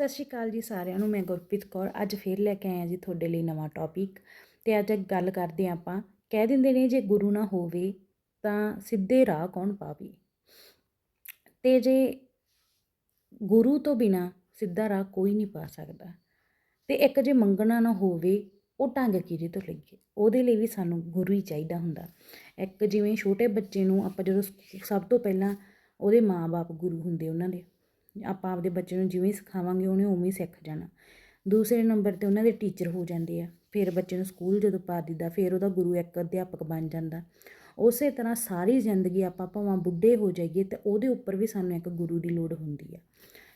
ਸਤਿ ਸ਼੍ਰੀ ਅਕਾਲ ਜੀ ਸਾਰਿਆਂ ਨੂੰ, ਮੈਂ ਗੁਰਪ੍ਰੀਤ ਕੌਰ ਅੱਜ ਫੇਰ ਲੈ ਕੇ ਆਇਆ ਜੀ ਤੁਹਾਡੇ ਲਈ ਨਵਾਂ ਟੌਪਿਕ ਤੇ ਅੱਜ ਗੱਲ ਕਰਦੇ ਹਾਂ ਆਪਾਂ, ਕਹਿ ਦਿੰਦੇ ਨੇ ਜੇ ਗੁਰੂ ਨਾ ਹੋਵੇ ਤਾਂ ਸਿੱਧੇ ਰਾਹ ਕੌਣ ਪਾਵੇ? ਤੇ ਜੇ ਗੁਰੂ ਤੋਂ ਬਿਨਾ ਸਿੱਧਾ ਰਾਹ ਕੋਈ ਨਹੀਂ ਪਾ ਸਕਦਾ ਤੇ ਇੱਕ ਜੇ ਮੰਗਣਾ ਨਾ ਹੋਵੇ, ਉਹ ਢੰਗ ਕਿਹਦੇ ਤੋਂ ਲਈਏ? ਉਹਦੇ ਲਈ ਵੀ ਸਾਨੂੰ ਗੁਰੂ ਹੀ ਚਾਹੀਦਾ ਹੁੰਦਾ। ਇੱਕ ਜਿਵੇਂ ਛੋਟੇ ਬੱਚੇ ਨੂੰ ਆਪਾਂ ਜਦੋਂ ਸਭ ਤੋਂ ਪਹਿਲਾਂ ਉਹਦੇ ਮਾਪੇ ਗੁਰੂ ਹੁੰਦੇ ਉਹਨਾਂ ਦੇ ਆਪਾਂ ਆਪਦੇ ਬੱਚੇ ਨੂੰ ਜਿਵੇਂ ਸਿਖਾਵਾਂਗੇ, ਉਹਨੇ ਉਵੇਂ ਹੀ ਸਿੱਖ ਜਾਣਾ। ਦੂਸਰੇ ਨੰਬਰ ਤੇ ਉਹਨਾਂ ਦੇ ਟੀਚਰ ਹੋ ਜਾਂਦੇ ਆ। ਫਿਰ ਬੱਚੇ ਨੂੰ ਸਕੂਲ ਜਦੋਂ ਪਾ ਦਿੰਦਾ ਫਿਰ ਉਹਦਾ ਗੁਰੂ ਇੱਕ ਅਧਿਆਪਕ ਬਣ ਜਾਂਦਾ। ਉਸੇ ਤਰ੍ਹਾਂ ਸਾਰੀ ਜ਼ਿੰਦਗੀ ਆਪਾਂ ਭਾਵੇਂ ਬੁੱਢੇ ਹੋ ਜਾਈਏ, ਤੇ ਉਹਦੇ ਉੱਪਰ ਵੀ ਸਾਨੂੰ ਇੱਕ ਗੁਰੂ ਦੀ ਲੋੜ ਹੁੰਦੀ ਆ।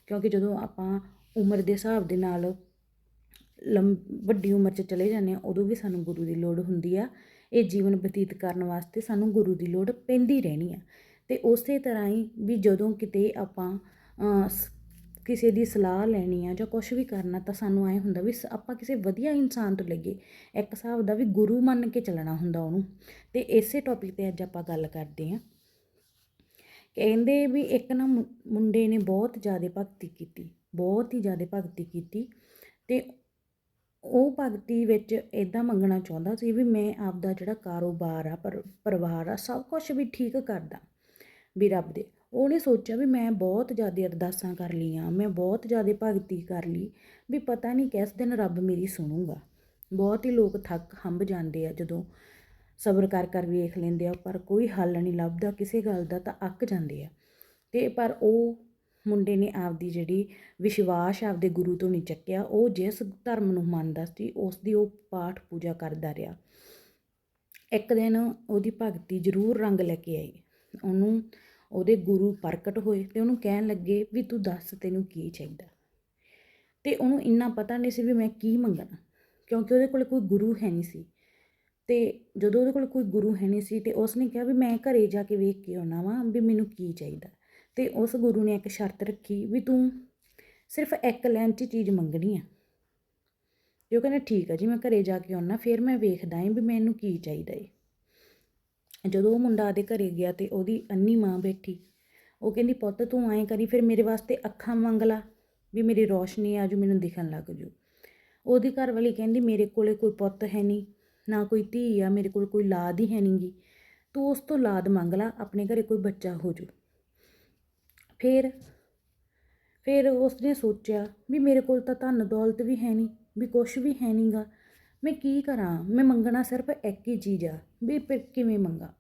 ਕਿਉਂਕਿ ਜਦੋਂ ਆਪਾਂ ਉਮਰ ਦੇ ਹਿਸਾਬ ਦੇ ਨਾਲ ਲੰਮ ਵੱਡੀ ਉਮਰ 'ਚ ਚਲੇ ਜਾਂਦੇ ਆ, ਉਦੋਂ ਵੀ ਸਾਨੂੰ ਗੁਰੂ ਦੀ ਲੋੜ ਹੁੰਦੀ ਆ। ਇਹ ਜੀਵਨ ਬਤੀਤ ਕਰਨ ਵਾਸਤੇ ਸਾਨੂੰ ਗੁਰੂ ਦੀ ਲੋੜ ਪੈਂਦੀ ਰਹਿਣੀ ਆ। ਤੇ ਉਸੇ ਤਰ੍ਹਾਂ ਹੀ ਵੀ ਜਦੋਂ ਕਿਤੇ ਆਪਾਂ ਕਿਸੇ ਦੀ ਸਲਾਹ ਲੈਣੀ ਆ ਜਾਂ ਕੁਝ ਵੀ ਕਰਨਾ ਤਾਂ ਸਾਨੂੰ ਐ ਹੁੰਦਾ ਵੀ ਸ- ਆਪਾਂ ਕਿਸੇ ਵਧੀਆ ਇਨਸਾਨ ਤੋਂ ਲੱਗੇ ਇੱਕ ਹਿਸਾਬ ਦਾ ਵੀ ਗੁਰੂ ਮੰਨ ਕੇ ਚੱਲਣਾ ਹੁੰਦਾ ਉਹਨੂੰ। ਤੇ ਇਸੇ ਟੌਪਿਕ ਤੇ ਅੱਜ ਆਪਾਂ ਗੱਲ ਕਰਦੇ ਹਾਂ ਕਹਿੰਦੇ ਵੀ ਇੱਕ ਨਾ ਮੁੰਡੇ ਨੇ ਬਹੁਤ ਜ਼ਿਆਦਾ ਭਗਤੀ ਕੀਤੀ, ਬਹੁਤ ਹੀ ਜ਼ਿਆਦਾ ਭਗਤੀ ਕੀਤੀ ਤੇ ਉਹ ਭਗਤੀ ਵਿੱਚ ਇਦਾਂ ਮੰਗਣਾ ਚਾਹੁੰਦਾ ਸੀ ਵੀ ਮੈਂ ਆਪਦਾ ਜਿਹੜਾ ਕਾਰੋਬਾਰ ਆ, ਪਰ, ਪਰਿਵਾਰ ਆ, ਸਭ ਕੁਝ ਵੀ ਠੀਕ ਕਰਦਾ ਵੀ ਰੱਬ ਦੇ। ਉਹਨੇ ਸੋਚਿਆ ਵੀ ਮੈਂ ਬਹੁਤ ਜ਼ਿਆਦਾ ਅਰਦਾਸਾਂ ਕਰ ਲਈਆਂ, ਮੈਂ ਬਹੁਤ ਜ਼ਿਆਦਾ ਭਗਤੀ ਕਰ ਲਈ, ਵੀ ਪਤਾ ਨਹੀਂ ਕਿਸ ਦਿਨ ਰੱਬ ਮੇਰੀ ਸੁਣੂਗਾ। ਬਹੁਤ ਹੀ ਲੋਕ ਥੱਕ ਹੰਬ ਜਾਂਦੇ ਆ ਜਦੋਂ ਸਬਰ ਕਰ ਕਰ ਵੇਖ ਲੈਂਦੇ ਆ, ਪਰ ਕੋਈ ਹੱਲ ਨਹੀਂ ਲੱਭਦਾ, ਕਿਸੇ ਗੱਲ ਦਾ ਤਾਂ ਅੱਕ ਜਾਂਦੇ ਆ। ਤੇ ਪਰ ਉਹ ਮੁੰਡੇ ਨੇ ਆਪਦੀ ਜਿਹੜੀ ਵਿਸ਼ਵਾਸ ਆਪਦੇ ਗੁਰੂ ਤੋਂ ਨਹੀਂ ਚੱਕਿਆ, ਉਹ ਜਿਸ ਧਰਮ ਨੂੰ ਮੰਨਦਾ ਸੀ ਉਸ ਦੀ ਉਹ ਪਾਠ ਪੂਜਾ ਕਰਦਾ ਰਿਹਾ। ਇੱਕ ਦਿਨ ਉਹਦੀ ਭਗਤੀ ਜ਼ਰੂਰ ਰੰਗ ਲੈ ਕੇ ਆਈ। ਉਹਨੂੰ ਉਹਦੇ ਗੁਰੂ ਪ੍ਰਗਟ ਹੋਏ ਤੇ ਉਹਨੂੰ ਕਹਿਣ ਲੱਗੇ ਵੀ ਤੂੰ ਦੱਸ ਤੈਨੂੰ ਕੀ ਚਾਹੀਦਾ। ਤੇ ਉਹਨੂੰ ਇੰਨਾ ਪਤਾ ਨਹੀਂ ਸੀ ਵੀ ਮੈਂ ਕੀ ਮੰਗਣਾ, ਕਿਉਂਕਿ ਉਹਦੇ ਕੋਲ ਕੋਈ ਗੁਰੂ ਹੈ ਨਹੀਂ ਸੀ। ਤੇ ਜਦੋਂ ਉਹਦੇ ਕੋਲ ਕੋਈ ਗੁਰੂ ਹੈ ਨਹੀਂ ਸੀ ਤੇ ਉਸਨੇ ਕਿਹਾ ਵੀ ਮੈਂ ਘਰੇ ਜਾ ਕੇ ਵੇਖ ਕੇ ਆਉਣਾ ਵਾਂ ਵੀ ਮੈਨੂੰ ਕੀ ਚਾਹੀਦਾ। ਤੇ ਉਸ ਗੁਰੂ ਨੇ ਇੱਕ ਸ਼ਰਤ ਰੱਖੀ ਵੀ ਤੂੰ ਸਿਰਫ ਇੱਕ ਲੈਣ 'ਚ ਚੀਜ਼ ਮੰਗਣੀ ਆ। ਤੇ ਉਹ ਕਹਿੰਦਾ, ਠੀਕ ਆ ਜੀ, ਮੈਂ ਘਰੇ ਜਾ ਕੇ ਆਉਣਾ, ਫਿਰ ਮੈਂ ਵੇਖਦਾ ਆਂ ਵੀ ਮੈਨੂੰ ਕੀ ਚਾਹੀਦਾ ਏ। ਜਦੋਂ ਉਹ ਮੁੰਡਾ ਆਦੇ ਘਰੇ ਗਿਆ ਤੇ ਉਹਦੀ ਅੰਨੀ ਮਾਂ ਬੈਠੀ, ਉਹ ਕਹਿੰਦੀ, ਪੁੱਤ, ਤੂੰ ਐਂ ਕਰੀ, ਫਿਰ ਮੇਰੇ ਵਾਸਤੇ ਅੱਖਾਂ ਮੰਗ ਲਾ, ਵੀ ਮੇਰੀ ਰੋਸ਼ਨੀ ਆ ਜੂ ਮੈਨੂੰ ਦਿਖਣ ਲੱਗ ਜੂ ਉਹਦੀ ਘਰ ਵਾਲੀ ਕਹਿੰਦੀ, ਮੇਰੇ ਕੋਲੇ ਕੋਈ ਪੁੱਤ ਹੈ ਨਹੀਂ, ਨਾ ਕੋਈ ਧੀ ਆ, ਮੇਰੇ ਕੋਲ ਕੋਈ ਲਾਦ ਹੀ ਹੈ ਨਹੀਂਗੀ ਤੂੰ ਉਸ ਤੋਂ ਲਾਦ ਮੰਗ ਲਾ, ਆਪਣੇ ਘਰੇ ਕੋਈ ਬੱਚਾ ਹੋ ਜੂ ਫਿਰ ਫਿਰ ਉਸਨੇ ਸੋਚਿਆ ਵੀ ਮੇਰੇ ਕੋਲ ਤਾਂ ਧਨ ਦੌਲਤ ਵੀ ਹੈ ਨਹੀਂ, ਵੀ ਕੁਛ ਵੀ ਹੈ ਨਹੀਂਗਾ ਮੈਂ ਕੀ ਕਰਾਂ? ਮੈਂ ਮੰਗਣਾ ਸਿਰਫ ਇੱਕ ਹੀ ਚੀਜ਼ ਆ, ਵੀ ਫਿਰ ਕਿਵੇਂ ਮੰਗਾ?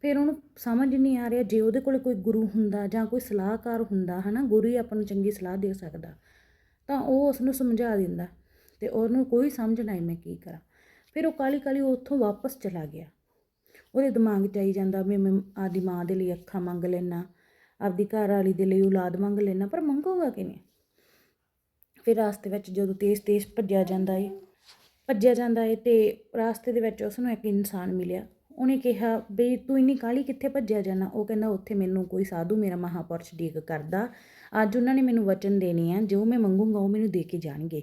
ਫਿਰ ਉਹਨੂੰ ਸਮਝ ਨਹੀਂ ਆ ਰਿਹਾ, ਜੇ ਉਹਦੇ ਕੋਲ ਕੋਈ ਗੁਰੂ ਹੁੰਦਾ ਜਾਂ ਕੋਈ ਸਲਾਹਕਾਰ ਹੁੰਦਾ, ਹਨਾ, ਗੁਰੂ ਹੀ ਆਪਾਂ ਨੂੰ ਚੰਗੀ ਸਲਾਹ ਦੇ ਸਕਦਾ, ਤਾਂ ਉਹ ਉਸ ਨੂੰ ਸਮਝਾ ਦਿੰਦਾ ਤੇ ਉਹਨੂੰ ਕੋਈ ਸਮਝ ਨਾ ਮੈਂ ਕੀ ਕਰਾਂ। ਫਿਰ ਉਹ ਕਾਲੀ ਕਾਲੀ ਉੱਥੋਂ ਵਾਪਸ ਚਲਾ ਗਿਆ। ਉਹਦੇ ਦਿਮਾਗ 'ਚ ਆਈ ਜਾਂਦਾ ਵੀ ਮੈਂ ਆਦੀ ਮਾਂ ਦੇ ਲਈ ਅੱਖਾਂ ਮੰਗ ਲੈਣਾ ਆਪਦੀ ਘਰ ਵਾਲੀ ਦੇ ਲਈ ਔਲਾਦ ਮੰਗ ਲੈਣਾ ਪਰ ਮੰਗੂਗਾ ਕਿਵੇਂ? ਫਿਰ ਰਾਸਤੇ ਵਿੱਚ ਜਦੋਂ ਤੇਜ਼-ਤੇਜ਼ ਭੱਜਿਆ ਜਾਂਦਾ ਏ ਭੱਜਿਆ ਜਾਂਦਾ ਏ ਤੇ ਰਾਸਤੇ ਦੇ ਵਿੱਚ ਉਸ ਨੂੰ ਇੱਕ ਇਨਸਾਨ ਮਿਲਿਆ। ਉਹਨੇ ਕਿਹਾ ਬਈ ਤੂੰ ਇੰਨੀ ਕਾਲੀ ਕਿੱਥੇ ਭੱਜਿਆ ਜਾਣਾ ਉਹ ਕਹਿੰਦਾ ਉੱਥੇ ਮੈਨੂੰ ਕੋਈ ਸਾਧੂ ਮੇਰਾ ਮਹਾਪੁਰਸ਼ ਡੀਕ ਕਰਦਾ। ਅੱਜ ਉਹਨਾਂ ਨੇ ਮੈਨੂੰ ਵਚਨ ਦੇਣੇ ਆ ਜੋ ਮੈਂ ਮੰਗੂੰਗਾ ਉਹ ਮੈਨੂੰ ਦੇ ਕੇ ਜਾਣਗੇ।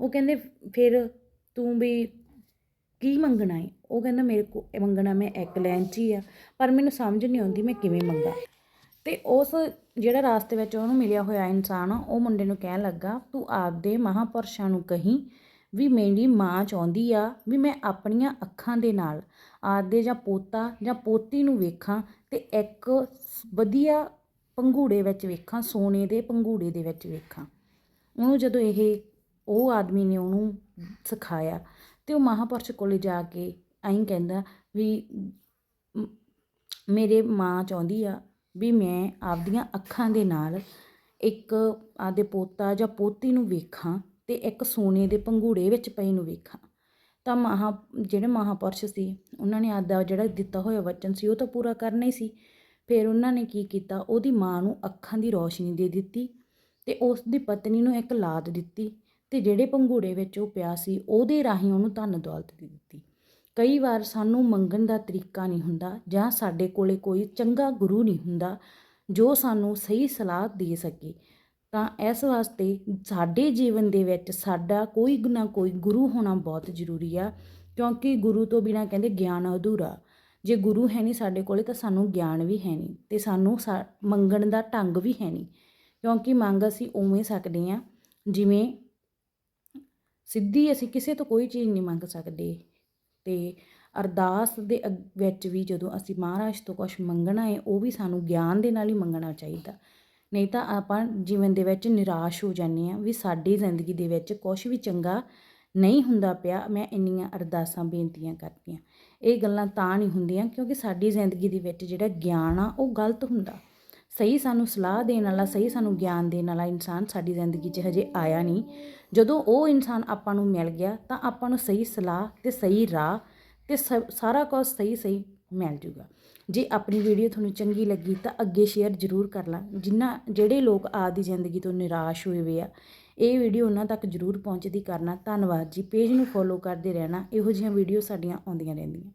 ਉਹ ਕਹਿੰਦੇ ਫਿਰ ਤੂੰ ਵੀ ਕੀ ਮੰਗਣਾ ਏ? ਉਹ ਕਹਿੰਦਾ ਮੇਰੇ ਕੋ ਮੰਗਣਾ ਮੈਂ ਇੱਕ ਲਾਈਨ 'ਚ ਹੀ ਆ ਪਰ ਮੈਨੂੰ ਸਮਝ ਨਹੀਂ ਆਉਂਦੀ ਮੈਂ ਕਿਵੇਂ ਮੰਗਾ? ਤੇ ਉਸ ਜਿਹੜਾ ਰਾਸਤੇ ਵਿੱਚ ਉਹਨੂੰ ਮਿਲਿਆ ਹੋਇਆ ਇਨਸਾਨ ਆ, ਉਹ ਮੁੰਡੇ ਨੂੰ ਕਹਿਣ ਲੱਗਾ ਤੂੰ ਆਪਦੇ ਮਹਾਪੁਰਸ਼ਾਂ ਨੂੰ ਕਹੀਂ ਵੀ ਮੇਰੀ ਮਾਂ ਚਾਹੁੰਦੀ ਆ ਵੀ ਮੈਂ ਆਪਣੀਆਂ ਅੱਖਾਂ ਦੇ ਨਾਲ ਆਪਦੇ ਜਾਂ ਪੋਤਾ ਜਾਂ ਪੋਤੀ ਨੂੰ ਵੇਖਾਂ ਤੇ ਇੱਕ ਵਧੀਆ ਪੰਘੂੜੇ ਵਿੱਚ ਵੇਖਾਂ, ਸੋਨੇ ਦੇ ਪੰਘੂੜੇ ਦੇ ਵਿੱਚ ਵੇਖਾਂ। ਉਹਨੂੰ ਜਦੋਂ ਇਹ ਉਹ ਆਦਮੀ ਨੇ ਉਹਨੂੰ ਸਿਖਾਇਆ ਤੇ ਉਹ ਮਹਾਪੁਰਸ਼ ਕੋਲੇ ਜਾ ਕੇ ਐਂ ਕਹਿੰਦਾ ਵੀ ਮੇਰੇ ਮਾਂ ਚਾਹੁੰਦੀ ਆ ਵੀ ਮੈਂ ਆਪਦੀਆਂ ਅੱਖਾਂ ਦੇ ਨਾਲ ਇੱਕ ਆਪਦੇ ਪੋਤਾ ਜਾਂ ਪੋਤੀ ਨੂੰ ਵੇਖਾਂ ਤੇ ਇੱਕ ਸੋਨੇ ਦੇ ਪੰਘੂੜੇ ਵਿੱਚ ਪਏ ਨੂੰ ਵੇਖਾਂ। ਤਾਂ ਮਹਾ, ਜਿਹੜੇ ਮਹਾਪੁਰਸ਼ ਸੀ, ਉਹਨਾਂ ਨੇ ਆਦਾ ਜਿਹੜਾ ਦਿੱਤਾ ਹੋਇਆ ਵਚਨ ਸੀ, ਉਹ ਤਾਂ ਪੂਰਾ ਕਰਨਾ ਹੀ ਸੀ। ਫਿਰ ਉਹਨਾਂ ਨੇ ਕੀ ਕੀਤਾ? ਉਹਦੀ ਮਾਂ ਨੂੰ ਅੱਖਾਂ ਦੀ ਰੋਸ਼ਨੀ ਦੇ ਦਿੱਤੀ ਤੇ ਉਸ ਦੀ ਪਤਨੀ ਨੂੰ ਇੱਕ ਲਾਦ ਦਿੱਤੀ ਤੇ ਜਿਹੜੇ ਪੰਘੂੜੇ ਵਿੱਚ ਉਹ ਪਿਆ ਸੀ, ਉਹਦੇ ਰਾਹੀਂ ਉਹਨੂੰ ਧਨ ਦੌਲਤ ਦੇ ਦਿੱਤੀ। ਕਈ ਵਾਰ ਸਾਨੂੰ ਮੰਗਣ ਦਾ ਤਰੀਕਾ ਨਹੀਂ ਹੁੰਦਾ ਜਾਂ ਸਾਡੇ ਕੋਲੇ ਕੋਈ ਚੰਗਾ ਗੁਰੂ ਨਹੀਂ ਹੁੰਦਾ ਜੋ ਸਾਨੂੰ ਸਹੀ ਸਲਾਹ ਦੇ ਸਕੇ। ਤਾਂ ਇਸ ਵਾਸਤੇ ਸਾਡੇ ਜੀਵਨ ਦੇ ਵਿੱਚ ਸਾਡਾ ਕੋਈ ਨਾ ਕੋਈ ਗੁਰੂ ਹੋਣਾ ਬਹੁਤ ਜ਼ਰੂਰੀ ਆ, ਕਿਉਂਕਿ ਗੁਰੂ ਤੋਂ ਬਿਨਾ ਕਹਿੰਦੇ ਗਿਆਨ ਅਧੂਰਾ। ਜੇ ਗੁਰੂ ਹੈ ਨਹੀਂ ਸਾਡੇ ਕੋਲੇ ਤਾਂ ਸਾਨੂੰ ਗਿਆਨ ਵੀ ਹੈ ਨਹੀਂ ਤੇ ਸਾਨੂੰ ਸਾ- ਮੰਗਣ ਦਾ ਢੰਗ ਵੀ ਹੈ ਨਹੀਂ। ਕਿਉਂਕਿ ਮੰਗ ਅਸੀਂ ਉਵੇਂ ਸਕਦੇ ਹਾਂ ਜਿਵੇਂ ਸਿੱਧੀ ਅਸੀਂ ਕਿਸੇ ਤੋਂ ਕੋਈ ਚੀਜ਼ ਨਹੀਂ ਮੰਗ ਸਕਦੇ ਤੇ ਅਰਦਾਸ ਦੇ ਅਗ- ਵਿੱਚ ਵੀ ਜਦੋਂ ਅਸੀਂ ਮਹਾਰਾਜ ਤੋਂ ਕੁਝ ਮੰਗਣਾ ਹੈ, ਉਹ ਵੀ ਸਾਨੂੰ ਗਿਆਨ ਦੇ ਨਾਲ ਹੀ ਮੰਗਣਾ ਚਾਹੀਦਾ। ਨਹੀਂ ਤਾਂ ਆਪਾਂ ਜੀਵਨ ਦੇ ਵਿੱਚ ਨਿਰਾਸ਼ ਹੋ ਜਾਂਦੇ ਆ ਵੀ ਸਾਡੀ ਜ਼ਿੰਦਗੀ ਦੇ ਵਿੱਚ ਕੁਝ ਵੀ ਚੰਗਾ ਨਹੀਂ ਹੁੰਦਾ ਪਿਆ, ਮੈਂ ਇੰਨੀਆਂ ਅਰਦਾਸਾਂ, ਬੇਨਤੀਆਂ ਕਰਦੀਆਂ ਇਹ ਗੱਲਾਂ ਤਾਂ ਨਹੀਂ ਹੁੰਦੀਆਂ ਕਿਉਂਕਿ ਸਾਡੀ ਜ਼ਿੰਦਗੀ ਦੇ ਵਿੱਚ ਜਿਹੜਾ ਗਿਆਨ ਆ, ਉਹ ਗਲਤ ਹੁੰਦਾ। ਸਹੀ ਸਾਨੂੰ ਸਲਾਹ ਦੇਣ ਵਾਲਾ, ਸਹੀ ਸਾਨੂੰ ਗਿਆਨ ਦੇਣ ਵਾਲਾ ਇਨਸਾਨ ਸਾਡੀ ਜ਼ਿੰਦਗੀ 'ਚ ਹਜੇ ਆਇਆ ਨਹੀਂ। ਜਦੋਂ ਉਹ ਇਨਸਾਨ ਆਪਾਂ ਨੂੰ ਮਿਲ ਗਿਆ ਤਾਂ ਆਪਾਂ ਨੂੰ ਸਹੀ ਸਲਾਹ ਤੇ ਸਹੀ ਰਾਹ ਤੇ ਸ- ਸਾਰਾ ਕੁਝ ਸਹੀ ਸਹੀ ਮਿਲ ਜੂਗਾ। ਜੇ ਆਪਣੀ ਵੀਡੀਓ ਤੁਹਾਨੂੰ ਚੰਗੀ ਲੱਗੀ ਤਾਂ ਅੱਗੇ ਸ਼ੇਅਰ ਜ਼ਰੂਰ ਕਰ ਲਾਂ। ਜਿਨ੍ਹਾਂ ਜਿਹੜੇ ਲੋਕ ਆਪਦੀ ਜ਼ਿੰਦਗੀ ਤੋਂ ਨਿਰਾਸ਼ ਹੋਏ ਹੋਏ ਆ, ਇਹ ਵੀਡੀਓ ਉਹਨਾਂ ਤੱਕ ਜ਼ਰੂਰ ਪਹੁੰਚਦੀ ਕਰਨਾ। ਧੰਨਵਾਦ ਜੀ। ਪੇਜ ਨੂੰ ਫੋਲੋ ਕਰਦੇ ਰਹਿਣਾ। ਇਹੋ ਜਿਹੀਆਂ ਵੀਡੀਓ ਸਾਡੀਆਂ ਆਉਂਦੀਆਂ ਰਹਿੰਦੀਆਂ।